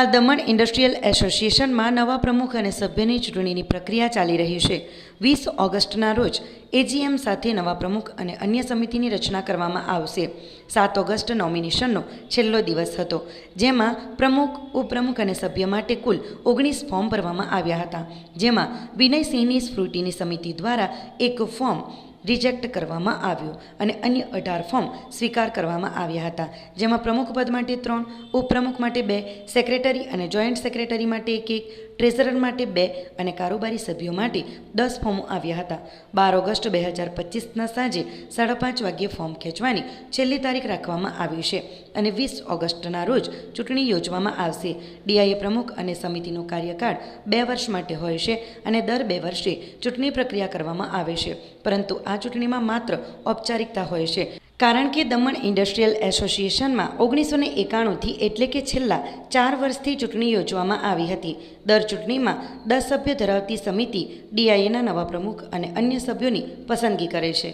હાલ દમણ ઇન્ડસ્ટ્રીયલ એસોસિએશનમાં નવા પ્રમુખ અને સભ્યની ચૂંટણીની પ્રક્રિયા ચાલી રહી છે. વીસ ઓગસ્ટના રોજ એજીએમ સાથે નવા પ્રમુખ અને અન્ય સમિતિની રચના કરવામાં આવશે. સાત ઓગસ્ટ નોમિનેશનનો છેલ્લો દિવસ હતો, જેમાં પ્રમુખ, ઉપપ્રમુખ અને સભ્ય માટે કુલ ઓગણીસ ફોર્મ ભરવામાં આવ્યા હતા, જેમાં વિનયસિંહની સ્ફૃતિની સમિતિ દ્વારા એક ફોર્મ રિજેક્ટ કરવામાં આવ્યું અને અન્ય અઢાર ફોર્મ સ્વીકાર કરવામાં આવ્યા હતા, જેમાં પ્રમુખ પદ માટે ત્રણ, ઉપપ્રમુખ માટે બે, સેક્રેટરી અને જોઈન્ટ સેક્રેટરી માટે એક એક, ટ્રેઝરર માટે બે અને કારોબારી સભ્યો માટે દસ ફોર્મો આવ્યા હતા. બાર ઓગસ્ટ બે હજાર પચીસના સાંજે સાડા પાંચ વાગ્યે ફોર્મ ખેંચવાની છેલ્લી તારીખ રાખવામાં આવી છે. અને વીસ ઓગસ્ટના રોજ ચૂંટણી યોજવામાં આવશે. ડીઆઈએ પ્રમુખ અને સમિતિનો કાર્યકાળ બે વર્ષ માટે હોય છે અને દર બે વર્ષે ચૂંટણી પ્રક્રિયા કરવામાં આવે છે. પરંતુ આ ચૂંટણીમાં માત્ર ઔપચારિકતા હોય છે. કારણ કે દમણ ઇન્ડસ્ટ્રીયલ એસોસિએશનમાં ઓગણીસો ને એકાણુંથી એટલે કે છેલ્લા ચાર વર્ષથી ચૂંટણી યોજવામાં આવી હતી. દર ચૂંટણીમાં દસ સભ્ય ધરાવતી સમિતિ ડીઆઈએના નવા પ્રમુખ અને અન્ય સભ્યોની પસંદગી કરે છે.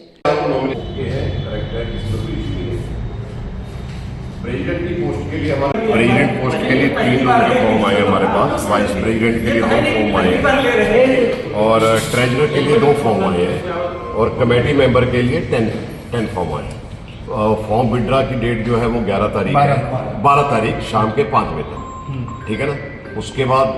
प्रेसिडेंट की पोस्ट के लिए हमारे प्रेसिडेंट पोस्ट के लिए तीन लोगों के फॉर्म आए हमारे पास। वाइस प्रेसिडेंट के लिए दो फॉर्म आए हैं। और ट्रेजरर के लिए दो फॉर्म आए हैं। और कमेटी मेंबर के लिए टेन टेन फॉर्म आए फॉर्म विड्रा की डेट जो है वो ग्यारह तारीख है। बारह तारीख शाम के पाँच बजे तक। ठीक है ना? उसके बाद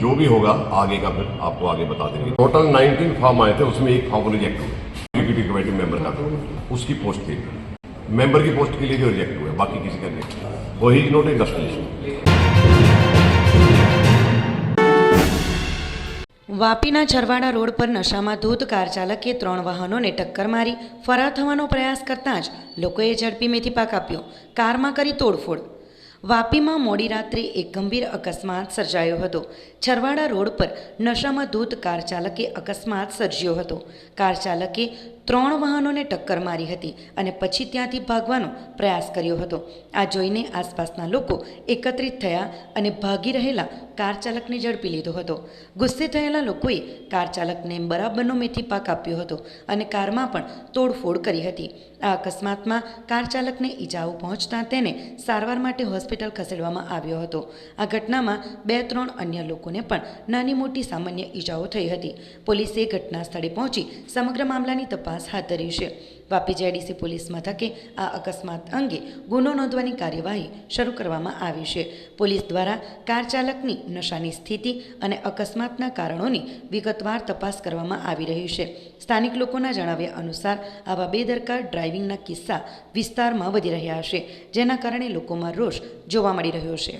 जो भी होगा आगे का फिर आपको आगे बता देंगे। टोटल 19 फॉर्म आए थे उसमें एक फॉर्म रिजेक्ट हुआ एग्जीक्यूटिव कमेटी मेंबर का। उसकी पोस्ट लिए मेंबर की पोस्ट के लिए जो रिजेक्ट हुआ है, बाकी किसी का रिजेक्ट हुआ है। वो ही नॉट इंडस्ट्रियल વાપીના છરવાડા રોડ પર નશામાં ધૂત કાર ચાલકે ત્રણ વાહનોને ટક્કર મારી ફરાર થવાનો પ્રયાસ કરતાં જ લોકોએ ઝડપી મેથી પાક આપ્યો કારમાં કરી તોડફોડ વાપીમાં મોડી રાત્રે એક ગંભીર અકસ્માત સર્જાયો હતો છરવાડા રોડ પર નશામાં ધૂત કાર ચાલકે અકસ્માત સર્જ્યો હતો કાર ચાલકે ત્રણ વાહનોને ટક્કર મારી હતી અને પછી ત્યાંથી ભાગવાનો પ્રયાસ કર્યો હતો. આ જોઈને આસપાસના લોકો એકત્રિત થયા અને ભાગી રહેલા કાર ચાલકને ઝડપી લીધો હતો. ગુસ્સે થયેલા લોકોએ કાર ચાલકને બરાબરનો મેથી પાક આપ્યો હતો અને કારમાં પણ તોડફોડ કરી હતી. આ અકસ્માતમાં કાર ચાલકને ઈજાઓ પહોંચતા તેને સારવાર માટે હોસ્પિટલ ખસેડવામાં આવ્યો હતો. આ ઘટનામાં બે ત્રણ અન્ય લોકોને પણ નાની મોટી સામાન્ય ઈજાઓ થઈ હતી. પોલીસે ઘટના સ્થળે પહોંચી સમગ્ર મામલાની તપાસ હાથ ધરી છે. વાપી જેડીસી પોલીસ મથકે આ અકસ્માત અંગે ગુનો નોંધવાની કાર્યવાહી શરૂ કરવામાં આવી છે. પોલીસ દ્વારા કાર ચાલકની નશાની સ્થિતિ અને અકસ્માતના કારણોની વિગતવાર તપાસ કરવામાં આવી રહી છે. સ્થાનિક લોકોના જણાવ્યા અનુસાર આવા બેદરકાર ડ્રાઇવિંગના કિસ્સા વિસ્તારમાં વધી રહ્યા છે, જેના કારણે લોકોમાં રોષ જોવા મળી રહ્યો છે.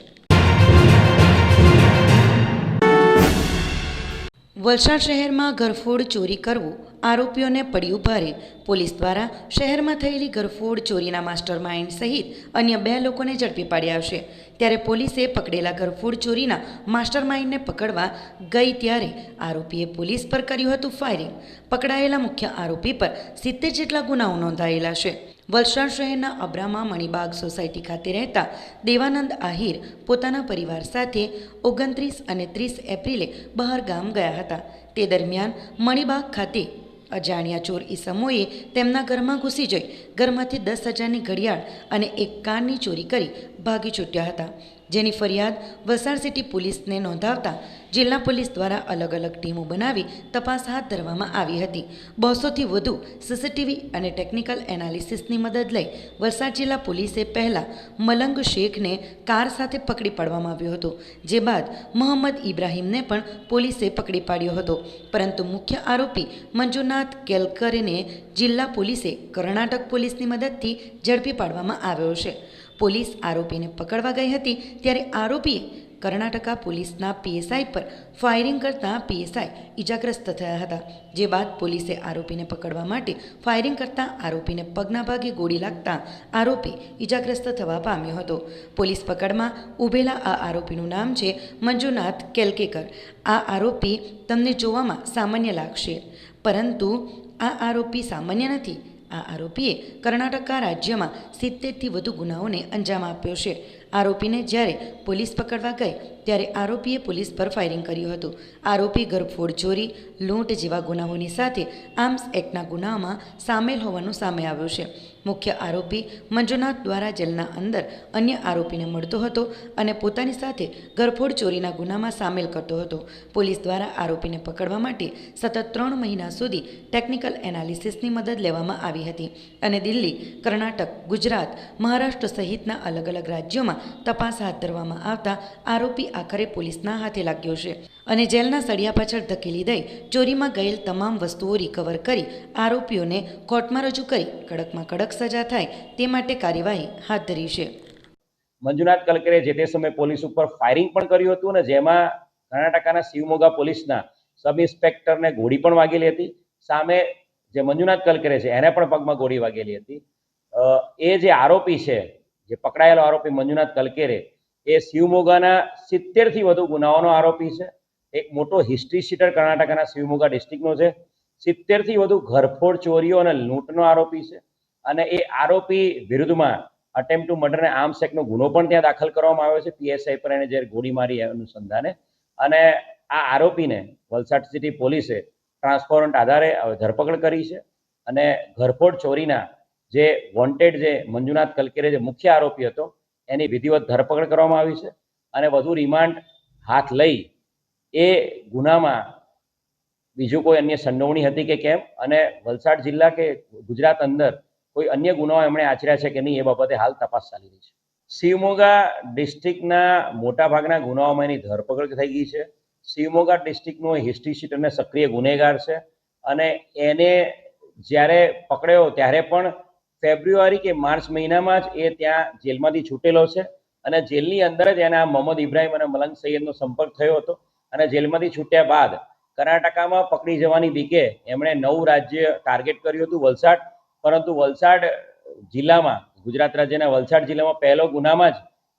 વલસાડ શહેરમાં ઘરફોડ ચોરી કરવું આરોપીઓને પડ્યું ભારે પોલીસ દ્વારા શહેરમાં થયેલી ઘરફોડ, ચોરીના માસ્ટર માઇન્ડ સહિત અન્ય બે લોકોને ઝડપી પાડ્યા છે ત્યારે પોલીસે પકડેલા ઘરફોડ, ચોરીના માસ્ટર માઇન્ડને પકડવા ગઈ ત્યારે આરોપીએ પોલીસ પર કર્યું હતું ફાયરિંગ પકડાયેલા મુખ્ય આરોપી પર સિત્તેર જેટલા ગુનાઓ નોંધાયેલા છે. વલસાડ શહેરના અબ્રામા મણિબાગ સોસાયટી ખાતે રહેતા દેવાનંદ આહિર પોતાના પરિવાર સાથે ઓગણત્રીસ અને ત્રીસ એપ્રિલે બહાર ગામ ગયા હતા. તે દરમિયાન મણિબાગ ખાતે અજાણ્યા ચોર ઈસમોએ તેમના ઘરમાં ઘૂસી જઈ ઘરમાંથી દસ હજારની ઘડિયાળ અને એક કારની ચોરી કરી ભાગી છૂટ્યા હતા. જેની ફરિયાદ વલસાડ સિટી પોલીસને નોંધાવતા જિલ્લા પોલીસ દ્વારા અલગ અલગ ટીમો બનાવી તપાસ હાથ ધરવામાં આવી હતી. બસોથી વધુ સીસીટીવી અને ટેકનિકલ એનાલિસિસની મદદ લઈ વલસાડ જિલ્લા પોલીસે પહેલાં મલંગ શેખને કાર સાથે પકડી પાડવામાં આવ્યો હતો, જે બાદ મોહમ્મદ ઇબ્રાહીમને પણ પોલીસે પકડી પાડ્યો હતો. પરંતુ મુખ્ય આરોપી મંજુનાથ કેલકરેને જિલ્લા પોલીસે કર્ણાટક પોલીસની મદદથી ઝડપી પાડવામાં આવ્યો છે. પોલીસ આરોપીને પકડવા ગઈ હતી, ત્યારે આરોપીએ કર્ણાટકા પોલીસના પીએસઆઈ પર ફાયરિંગ કરતાં પીએસઆઈ ઇજાગ્રસ્ત થયા હતા, જે બાદ પોલીસે આરોપીને પકડવા માટે ફાયરિંગ કરતાં આરોપીને પગના ભાગે ગોળી લાગતા આરોપી ઇજાગ્રસ્ત થવા પામ્યો હતો. પોલીસ પકડમાં ઊભેલા આ આરોપીનું નામ છે મંજુનાથ કેલકેકર. આ આરોપી તમને જોવામાં સામાન્ય લાગશે, પરંતુ આ આરોપી સામાન્ય નથી આ આરોપીએ કર્ણાટકા રાજ્યમાં સિત્તેરથી વધુ ગુનાઓને અંજામ આપ્યો છે. આરોપીને જ્યારે પોલીસ પકડવા ગઈ, ત્યારે આરોપીએ પોલીસ પર ફાયરિંગ કર્યું હતું. આરોપી ગરફોડ ચોરી, લૂંટ જેવા ગુનાઓની સાથે આર્મ્સ એક્ટના ગુનામાં સામેલ હોવાનું સામે આવ્યું છે. મુખ્ય આરોપી મંજુનાથ દ્વારા જેલના અંદર અન્ય આરોપીને મળતો હતો અને પોતાની સાથે ગરફોડ ચોરીના ગુનામાં સામેલ કરતો હતો. પોલીસ દ્વારા આરોપીને પકડવા માટે સતત ત્રણ મહિના સુધી ટેકનિકલ એનાલિસિસની મદદ લેવામાં આવી હતી અને દિલ્હી, કર્ણાટક, ગુજરાત, મહારાષ્ટ્ર સહિતના અલગ અલગ રાજ્યોમાં તપાસ હાથ ધરવામાં આવતા આરોપી આખરે પોલીસના હાથે લાગ્યો છે અને જેલના સળિયા પાછળ ધકેલી દઈ ચોરીમાં ગયેલ તમામ વસ્તુઓ રિકવર કરી આરોપીઓને કોર્ટમાં રજૂ કરી કડકમાં કડક સજા થાય તે માટે કાર્યવાહી હાથ ધરી છે. મંજુનાથ કલકરે જે તે સમયે પોલીસ ઉપર ફાયરિંગ પણ કર્યું હતું અને જેમાં કર્ણાટકાના શિવમોગા પોલીસના સબ ઇન્સ્પેક્ટરને ગોળી પણ વાગેલી હતી. સામે જે મંજુનાથ કલકરે છે, એને પણ પગમાં ગોળી વાગેલી હતી. એ જે આરોપી છે જે પકડાયેલો આરોપી મંજુનાથ કલકેરે એ શિવમોગાના સિત્તેરથી વધુ ગુનાઓનો આરોપી છે. એક મોટો હિસ્ટ્રી શીટર કર્ણાટકના શિવમોગા ડિસ્ટ્રિક્ટનો છે. સિત્તેરથી વધુ ઘરફોડ ચોરીઓ અને લૂંટનો આરોપી છે. અને એ આરોપી વિરુદ્ધમાં અટેમ્પ ટુ મર્ડર અને આર્મ્સ ગુનો પણ ત્યાં દાખલ કરવામાં આવ્યો છે. પીએસઆઈ પર એને જે ગોળી મારી અનુસંધાને. અને આ આરોપીને વલસાડ સિટી પોલીસે ટ્રાન્સપોરન્ટ આધારે ધરપકડ કરી છે. અને ઘરફોડ ચોરીના જે વોન્ટેડ જે મંજુનાથ કલકેરે જે મુખ્ય આરોપી હતો, એની વિધિવત ધરપકડ કરવામાં આવી છે અને વધુ રિમાન્ડ હાથ લઈ એ ગુનામાં બીજું કોઈ અન્ય સંડોવણી હતી કે કેમ? અને વલસાડ જિલ્લા કે ગુજરાત અંદર કોઈ અન્ય ગુનાઓ એમણે આચર્યા છે કે નહીં એ બાબતે હાલ તપાસ ચાલી રહી છે. શિવમોગા ડિસ્ટ્રિક્ટના મોટાભાગના ગુનાઓમાં એની ધરપકડ થઈ ગઈ છે. શિવમોગા ડિસ્ટ્રિક્ટનો હિસ્ટ્રી અને સક્રિય ગુનેગાર છે. અને એને જ્યારે પકડ્યો ત્યારે પણ ફેબ્રુઆરી કે માર્ચ મહિનામાં જ એ ત્યાં જેલમાંથી છૂટેલો છે અને જેલની અંદર જ એને મોહમ્મદ ઇબ્રાહિમ અને મલંગ સૈયદનો સંપર્ક થયો હતો અને જેલમાંથી છૂટ્યા બાદ કર્ણાટકામાં પકડી જવાની બીકે એમણે નવું રાજ્ય ટાર્ગેટ કર્યું હતું વલસાડ. પરંતુ વલસાડ જિલ્લામાં, ગુજરાત રાજ્યના વલસાડ જિલ્લામાં પહેલો ગુનામાં જ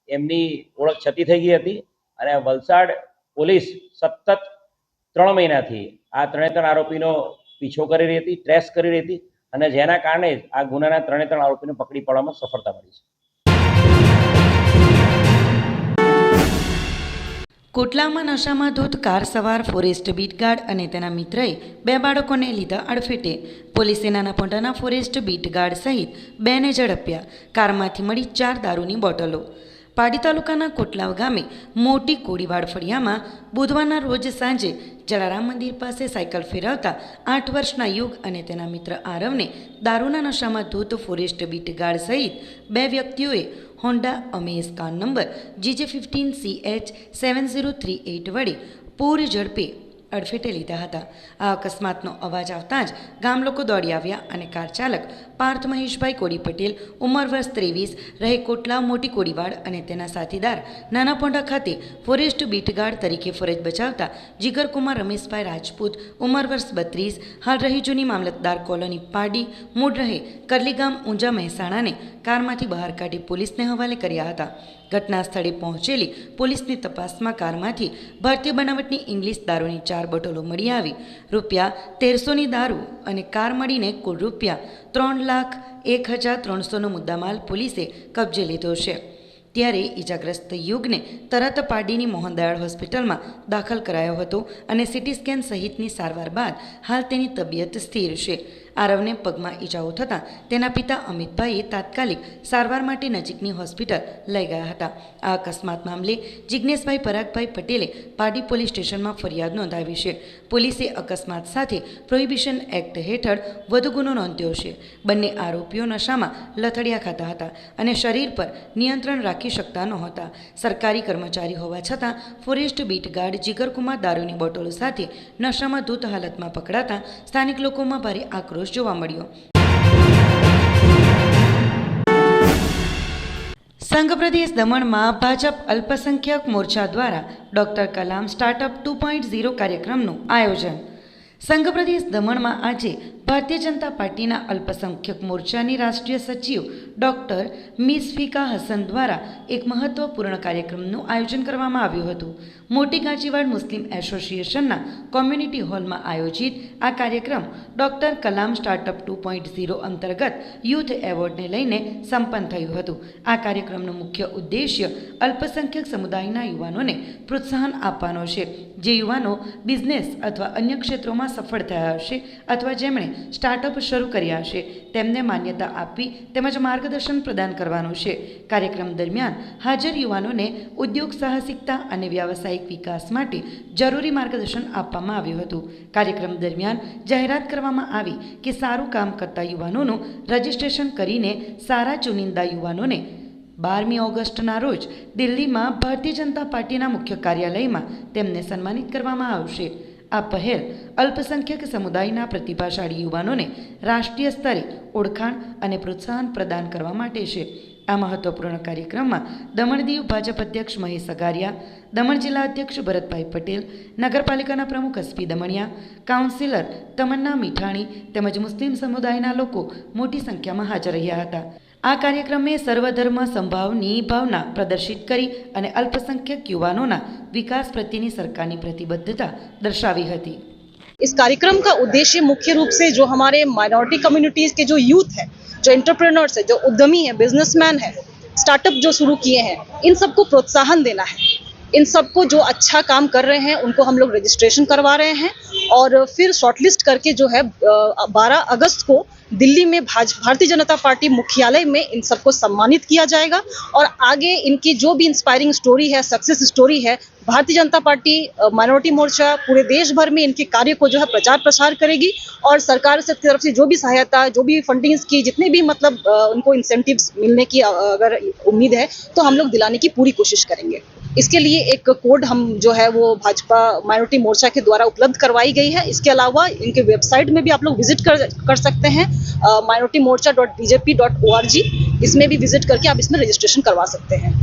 એમની ઓળખ છતી થઈ ગઈ હતી અને વલસાડ પોલીસ સતત ત્રણ મહિનાથી આ ત્રણે ત્રણ આરોપીનો પીછો કરી રહી હતી, ટ્રેસ કરી રહી હતી અને જેના કારણે જ આ ગુનાના ત્રણે ત્રણ આરોપીને પકડી પાડવામાં સફળતા મળી છે. કોટલામાં નશામાં ધૂત કાર સવાર ફોરેસ્ટ બીટગાર્ડ અને તેના મિત્રએ બે બાળકોને લીધા અડફેટે. પોલીસે નાના ફોરેસ્ટ બીટગાર્ડ સહિત બેને ઝડપ્યા. કારમાંથી મળી ચાર દારૂની બોટલો. પાડી તાલુકાના કોટલાવ ગામે મોટી કોડીવાડ ફળિયામાં બુધવારના રોજ સાંજે જલારામ મંદિર પાસે સાયકલ ફેરવતા આઠ વર્ષના યુગ અને તેના મિત્ર આરવને દારૂના નશામાં ધૂત ફોરેસ્ટ બીટગાર્ડ સહિત બે વ્યક્તિઓએ Honda Amaze car number GJ fifteen C H seven zero three eight વડે પૂર ઝડપે અડફેટે લીધા હતા. આ અકસ્માતનો અવાજ આવતાં જ ગામ લોકો દોડી આવ્યા અને કાર ચાલક પાર્થ મહેશભાઈ કોડી પટેલ ઉંમર વર્ષ ત્રેવીસ રહે કોટલા મોટી કોડીવાડ અને તેના સાથીદાર નાનાપોંડા ખાતે ફોરેસ્ટ બીટગાર્ડ તરીકે ફરજ બજાવતા જીગરકુમાર રમેશભાઈ રાજપૂત ઉંમર વર્ષ બત્રીસ, હાલ રહી જૂની મામલતદાર કોલોની પાડી મૂળ રહે કરલીગામ ઊંઝા મહેસાણાને કારમાંથી બહાર કાઢી પોલીસને હવાલે કર્યા હતા. ઘટના સ્થળે પહોંચેલી પોલીસની તપાસમાં કારમાંથી ભારતીય બનાવટની ઇંગ્લિશ દારૂની ચાર બોટલો મળી આવી. રૂપિયા તેરસોની દારૂ અને કાર મળીને કુલ રૂપિયા ત્રણ લાખ એક હજાર ત્રણસોનો મુદ્દામાલ પોલીસે કબજે લીધો છે. ત્યારે ઈજાગ્રસ્ત યુગને તરત પાડીની મોહનદયાળ હોસ્પિટલમાં દાખલ કરાયો હતો અને સીટી સ્કેન સહિતની સારવાર બાદ હાલ તેની તબિયત સ્થિર છે. આરવને પગમાં ઈજાઓ થતાં તેના પિતા અમિતભાઈએ તાત્કાલિક સારવાર માટે નજીકની હોસ્પિટલ લઈ ગયા હતા. આ અકસ્માત મામલે જિજ્ઞેશભાઈ પરાગભાઈ પટેલે પાડી પોલીસ સ્ટેશનમાં ફરિયાદ નોંધાવી છે. પોલીસે અકસ્માત સાથે પ્રોહિબિશન એક્ટ હેઠળ વધુ ગુનો નોંધ્યો છે. બંને આરોપીઓ નશામાં લથડિયા ખાતા હતા અને શરીર પર નિયંત્રણ રાખી શકતા નહોતા. સરકારી કર્મચારી હોવા છતાં ફોરેસ્ટ બીટ ગાર્ડ જીગરકુમાર દારૂની બોટલો સાથે નશામાં ધૂત હાલતમાં પકડાતા સ્થાનિક લોકોમાં ભારે આક્રોશ જોવા મળ્યો. સંઘ પ્રદેશ દમણમાં ભાજપ અલ્પસંખ્યક મોરચા દ્વારા doctor Kalam startup two point zero કાર્યક્રમનું આયોજન. સંઘ પ્રદેશ દમણમાં આજે ભારતીય જનતા પાર્ટીના અલ્પસંખ્યક મોરચાની રાષ્ટ્રીય સચિવ ડૉક્ટર મિસ ફિકા હસન દ્વારા એક મહત્વપૂર્ણ કાર્યક્રમનું આયોજન કરવામાં આવ્યું હતું. મોટી ગાંચીવાડ મુસ્લિમ એસોસિએશનના કોમ્યુનિટી હોલમાં આયોજિત આ કાર્યક્રમ doctor Kalam startup two point zero અંતર્ગત યુથ એવોર્ડને લઈને સંપન્ન થયું હતું. આ કાર્યક્રમનો મુખ્ય ઉદ્દેશ્ય અલ્પસંખ્યક સમુદાયના યુવાનોને પ્રોત્સાહન આપવાનો છે. જે યુવાનો બિઝનેસ અથવા અન્ય ક્ષેત્રોમાં સફળ થયા હશે અથવા જેમણે સ્ટાર્ટઅપ શરૂ કર્યા હશે તેમને માન્યતા આપવી તેમજ માર્ગદર્શન પ્રદાન કરવાનું છે. કાર્યક્રમ દરમિયાન હાજર યુવાનોને ઉદ્યોગ સાહસિકતા અને વ્યાવસાયિક વિકાસ માટે જરૂરી માર્ગદર્શન આપવામાં આવ્યું હતું. કાર્યક્રમ દરમિયાન જાહેરાત કરવામાં આવી કે સારું કામ કરતા યુવાનોનું રજિસ્ટ્રેશન કરીને સારા ચુનિંદા યુવાનોને બારમી ઓગસ્ટના રોજ દિલ્હીમાં ભારતીય જનતા પાર્ટીના મુખ્ય કાર્યાલયમાં તેમને સન્માનિત કરવામાં આવશે. આ પહેલ અલ્પસંખ્યક સમુદાયના પ્રતિભાશાળી યુવાનોને રાષ્ટ્રીય સ્તરે ઓળખાણ અને પ્રોત્સાહન પ્રદાન કરવા માટે છે. આ મહત્વપૂર્ણ કાર્યક્રમમાં દમણ દીવ ભાજપ અધ્યક્ષ મહેશ અગારિયા દમણ જિલ્લા અધ્યક્ષ ભરતભાઈ પટેલ, નગરપાલિકાના પ્રમુખ અસ્પી દમણિયા, કાઉન્સિલર તમન્ના મીઠાણી તેમજ મુસ્લિમ સમુદાયના લોકો મોટી સંખ્યામાં હાજર રહ્યા હતા. આ કાર્યક્રમે સર્વધર્મ સંભાવની ભાવના પ્રદર્શિત કરી અને અલ્પસંખ્યક યુવાનોના વિકાસ પ્રત્યેની સરકારની પ્રતિબદ્ધતા દર્શાવી હતી इस कार्यक्रम का उद्देश्य मुख्य रूप से जो हमारे माइनॉरिटी कम्युनिटीज के जो यूथ है जो एंटरप्रेन्योर्स है जो उद्यमी है बिजनेसमैन है स्टार्टअप जो शुरू किए हैं इन सबको प्रोत्साहन देना है इन सबको जो अच्छा काम कर रहे हैं, उनको हम लोग रजिस्ट्रेशन करवा रहे हैं और फिर शॉर्टलिस्ट करके जो है बारह अगस्त को दिल्ली में भाज, भारतीय जनता पार्टी मुख्यालय में इन सबको सम्मानित किया जाएगा और आगे इनकी जो भी इंस्पायरिंग स्टोरी है सक्सेस स्टोरी है, भारतीय जनता पार्टी माइनॉरिटी मोर्चा पूरे देश भर में इनके कार्य को जो है प्रचार प्रसार करेगी और सरकार से तरफ़ से जो भी सहायता, जो भी फंडिंग्स की, जितने भी मतलब उनको इंसेंटिव्स मिलने की अगर उम्मीद है तो हम लोग दिलाने की पूरी कोशिश करेंगे। इसके लिए एक कोड हम जो है वो भाजपा माइनॉरिटी मोर्चा के द्वारा उपलब्ध करवाई गई है। इसके अलावा इनके वेबसाइट में भी आप लोग विज़िट कर कर सकते हैं minority Morcha dot BJP dot O R G इसमें भी विज़िट करके आप इसमें रजिस्ट्रेशन करवा सकते हैं।